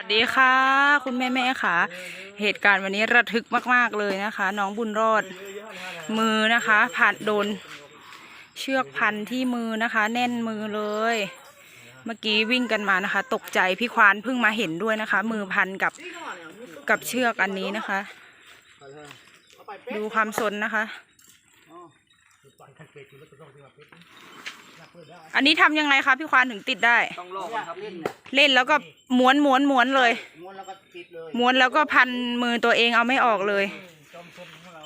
สวัสดีค่ะ คุณแม่แม่ค่ะ เหตุการณ์วันนี้ระทึกมาก ๆ เลยนะคะ น้องบุญรอดมือนะคะผ่านโดน เชือกพันที่มือนะคะ แน่นมือเลย เมื่อกี้วิ่งกันมานะคะ ตกใจพี่ควานเพิ่งมาเห็นด้วยนะคะ มือพันกับกับเชือกอันนี้นะคะ ดูความสนนะคะ อันนี้ทำยังไงคะพี่ควานถึงติดได้ ต้องลอกมันครับเล่นเนี่ยเล่นแล้วก็ม้วนม้วนม้วนเลย ม้วนแล้วก็ติดเลยม้วนแล้วก็พันมือตัวเองเอาไม่ออกเลย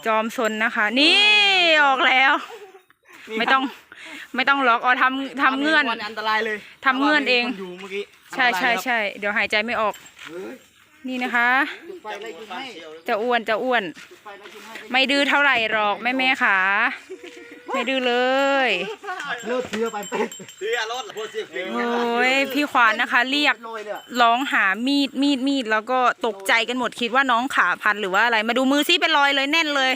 จอมซนนะคะ นี่ออกแล้ว ไม่ต้องไม่ต้องล็อกอ๋อทำทำเงื่อนอันตรายเลยทำเงื่อนเอง พราะว่ามีคนอยู่เมื่อกี้ใช่ใช่อันตรายครับใช่เดี๋ยวหายใจไม่ออกเฮ้ยนี่นะคะ จุดไฟไล่ยุงให้จะอ้วนจะอ้วน จุดไฟไล่ยุงให้ไม่ดื้อเท่าไหร่หรอกแม่แม่ขา ไม่ดื้อเลย เลิกเสือไปเป็ดเสือรถพวกเสือโอ้ยพี่ควานนะคะ เรียกโรยเลยอะร้องหามีดมีดมีดแล้วก็ตกใจกันหมดคิดว่าน้องขาพันหรือว่าอะไร มาดูมือซิเป็นรอยเลยแน่นเลย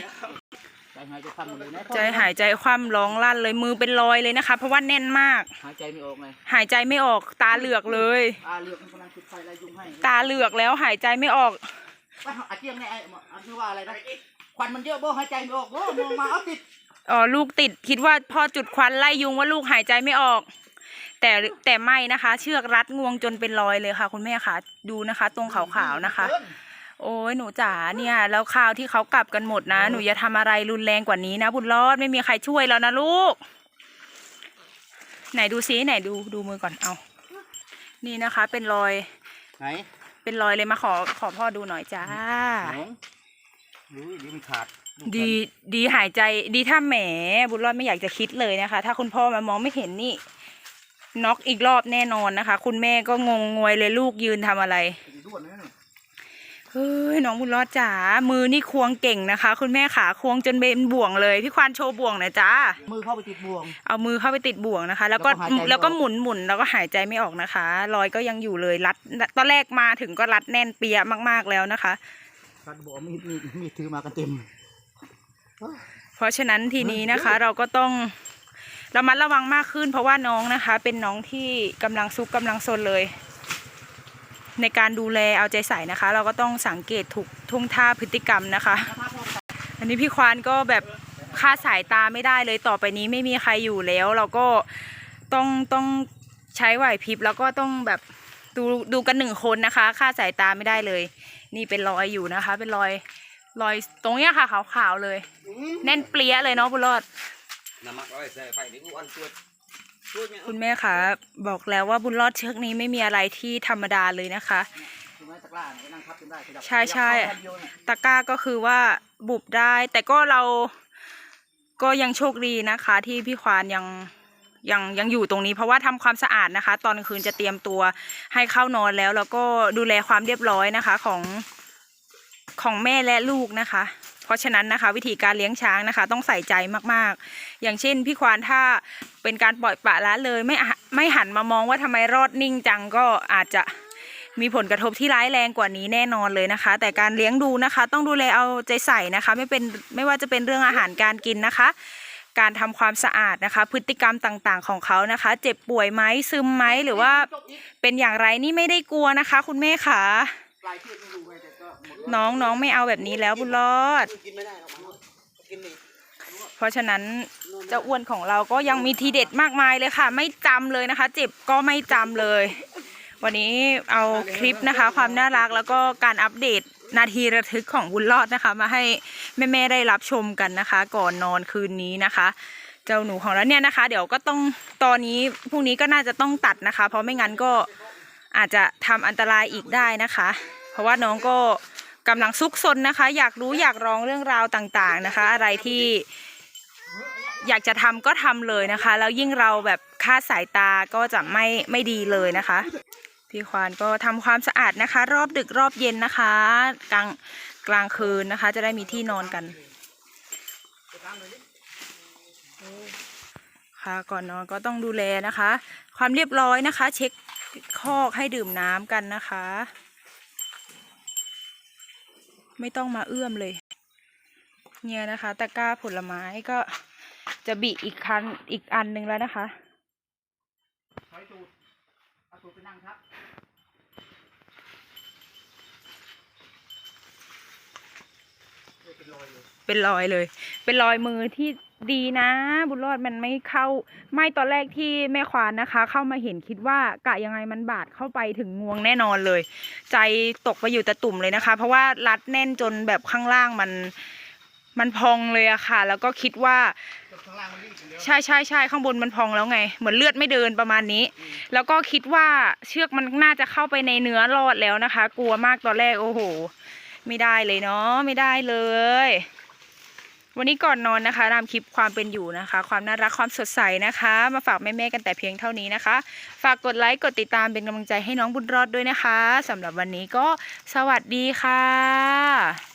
ใจหายใจคว่ำหมดเลยนะใจหายใจคว่ำร้องลั่นเลยมือเป็นรอยเลยนะคะ เพราะว่าแน่นมาก หายใจไม่ออกเลยหายใจไม่ออกตาเหลือกเลย อาเลือกมันกำลังจุดไฟไล่ยุงให้ตาเหลือกแล้วหายใจไม่ออก ว่าอาเจียงเนี่ยไอ้อันนี้ว่าอะไรนะ ควันมันเยอะโบ้หายใจไม่ออกโบ้มองมาเอาติดอ๋อลูกติดคิดว่าพ่อจุดควันไล่ยุงว่าลูกหายใจไม่ออก แต่แต่ไม่นะคะ เชือกรัดงวงจนเป็นรอยเลยค่ะ คุณแม่ค่ะดูนะคะ ตรงขาวๆนะคะ โอ้ยหนูจ๋าเนี่ยแล้วคราวที่เขากลับกันหมดนะ หนูอย่าทำอะไรรุนแรงกว่านี้นะบุญรอดไม่มีใครช่วยแล้วนะลูก ไหนดูซิไหนดูดูมือก่อนเอา นี่นะคะ เป็นรอย ไหน เป็นรอยเลยมาขอขอพ่อดูหน่อยจ้า ไหน อุ้ยดีมันขาดดีดีหายใจดีถ้าแหมบุญรอดไม่อยากจะคิดเลยนะคะ ถ้าคุณพ่อมามองไม่เห็นนี่น็อกอีกรอบแน่นอนนะคะ คุณแม่ก็งงงวยเลยลูกยืนทำอะไรด่วนนะเนี่ยเฮ้ยน้องบุญรอดจ๋ามือนี่ควงเก่งนะคะ คุณแม่ขาควงจนเป็นบ่วงเลยพี่ควานโชว์บ่วงหน่อยจ้า มือเข้าไปติดบ่วง เอามือเข้าไปติดบ่วงนะคะ แล้วก็แล้วก็หายใจไม่ออก แล้วก็หมุนหมุนแล้วก็หายใจไม่ออกนะคะ รอยก็ยังอยู่เลยรัด ตอนแรกมาถึงก็รัดแน่นเปียะมากๆแล้วนะคะ กัดบ่วงมีดมีดมีดถือมากันเต็ม เพราะฉะนั้นทีนี้นะคะ เราก็ต้องระมัดระวังมากขึ้น เพราะว่าน้องนะคะ เป็นน้องที่กำลังซุกกำลังซนเลย ในการดูแลเอาใจใส่นะคะ เราก็ต้องสังเกตถูกทุ่งท่าพฤติกรรมนะคะ อันนี้พี่ควานก็แบบค่าดสายตาไม่ได้เลยต่อไปนี้ไม่มีใครอยู่แล้ว เราก็ต้องต้องใช้ไหวพริบแล้วก็ต้องแบบดูดูกันหนึ่งคนนะคะค่าดสายตาไม่ได้เลย นี่เป็นรอยอยู่นะคะ เป็นรอยรอยตรงเนี้ยค่ะขาวๆเลย แน่นเปรี้ยเลยเนาะบุญรอดน้ำมักร้อยใส่ไฟนี่กูอันตัวตัวเนี่ยคุณแม่คะบอกแล้วว่าบุญรอดเชือกนี้ไม่มีอะไรที่ธรรมดาเลยนะคะถูกไหมตะกร้าเนี่ยนั่งทับกันได้ขยับใช่ใช่ขยับเข้าคนเดียวเนี่ยตะกร้าก็คือว่าบุบได้ แต่ก็เราก็ยังโชคดีนะคะ ที่พี่ควานยัง ยังยังอยู่ตรงนี้เพราะว่าทำความสะอาดนะคะ ตอนกลางคืนจะเตรียมตัวให้เข้านอนแล้ว แล้วก็ดูแลความเรียบร้อยนะคะของของแม่และลูกนะคะ เพราะฉะนั้นนะคะ วิธีการเลี้ยงช้างนะคะ ต้องใส่ใจมากๆ อย่างเช่นพี่ควานถ้าเป็นการปล่อยปละละเลยไม่ไม่หันมามองว่าทำไมรอดนิ่งจังก็อาจจะมีผลกระทบที่ร้ายแรงกว่านี้แน่นอนเลยนะคะ แต่การเลี้ยงดูนะคะ ต้องดูแลเอาใจใส่นะคะ ไม่เป็นไม่ว่าจะเป็นเรื่องอาหารการกินนะคะ การทำความสะอาดนะคะ พฤติกรรมต่างๆ ของเขานะคะ เจ็บป่วยไหมซึมไหมหรือว่าเป็นอย่างไรนี่ไม่ได้กลัวนะคะ คุณแม่ขาปลายเชือกไม่รู้ไงแต่ก็หมดแล้วน้องน้องไม่เอาแบบนี้แล้วบุญรอดกินไม่ได้หรอกมันกินนี่เพราะฉะนั้นเจ้าอ้วนของเราก็ยังมีทีเด็ดมากมายเลยค่ะ ไม่จำเลยนะคะ เจ็บก็ไม่จำเลย วันนี้เอาคลิปนะคะ ความน่ารักแล้วก็การอัปเดตนาทีระทึกของบุญรอดนะคะ มาให้แม่ๆได้รับชมกันนะคะ ก่อนนอนคืนนี้นะคะ เจ้าหนูของเราเนี่ยนะคะ เดี๋ยวก็ต้องตอนนี้พรุ่งนี้ก็น่าจะต้องตัดนะคะ เพราะไม่งั้นก็อาจจะทำอันตรายอีกได้นะคะ เพราะว่าน้องก็กำลังซุกซนนะคะ อยากรู้อยากร้องเรื่องราวต่างๆนะคะ อะไรที่ อยากจะทำก็ทำเลยนะคะ แล้วยิ่งเราแบบค่าสายตาก็จะไม่ไม่ดีเลยนะคะ พี่ควานก็ทำความสะอาดนะคะ รอบดึกรอบเย็นนะคะ กลางกลางคืนนะคะ จะได้มีที่นอนกันค่ะก่อนนอนก็ต้องดูแลนะคะ ความเรียบร้อยนะคะ เช็คคอกให้ดื่มน้ำกันนะคะ ไม่ต้องมาเอื้อมเลย เนี่ยนะคะ ตะกร้าผลไม้ก็ จะบีอีกคันอีกอันหนึ่งแล้วนะคะถอยตูดเอาตูดไปนั่งครับ เป็นรอยเลย เป็นรอยลอยมือที่ดีนะ บุญรอดมันไม่เข้า ไม่ตอนแรกที่แม่ควานนะคะ เข้ามาเห็นคิดว่ากะยังไงมันบาดเข้าไปถึงงวงแน่นอนเลย ใจตกไปอยู่ตะตุ่มเลยนะคะ เพราะว่ารัดแน่นจนแบบข้างล่างมันมันพองเลยอะค่ะ แล้วก็คิดว่า ข้างล่างมันรีบอยู่แล้วใช่ใช่ใช่ข้างบนมันพองแล้วไง เหมือนเลือดไม่เดินประมาณนี้ แล้วก็คิดว่าเชือกมันน่าจะเข้าไปในเนื้อรอดแล้วนะคะ กลัวมากตอนแรกโอ้โห ไม่ได้เลยเนาะไม่ได้เลย วันนี้ก่อนนอนนะคะนำคลิปความเป็นอยู่นะคะ ความน่ารักความสดใสนะคะ มาฝากแม่ๆกันแต่เพียงเท่านี้นะคะ ฝากกดไลค์กดติดตามเป็นกำลังใจให้น้องบุญรอดด้วยนะคะสำหรับวันนี้ก็สวัสดีค่ะ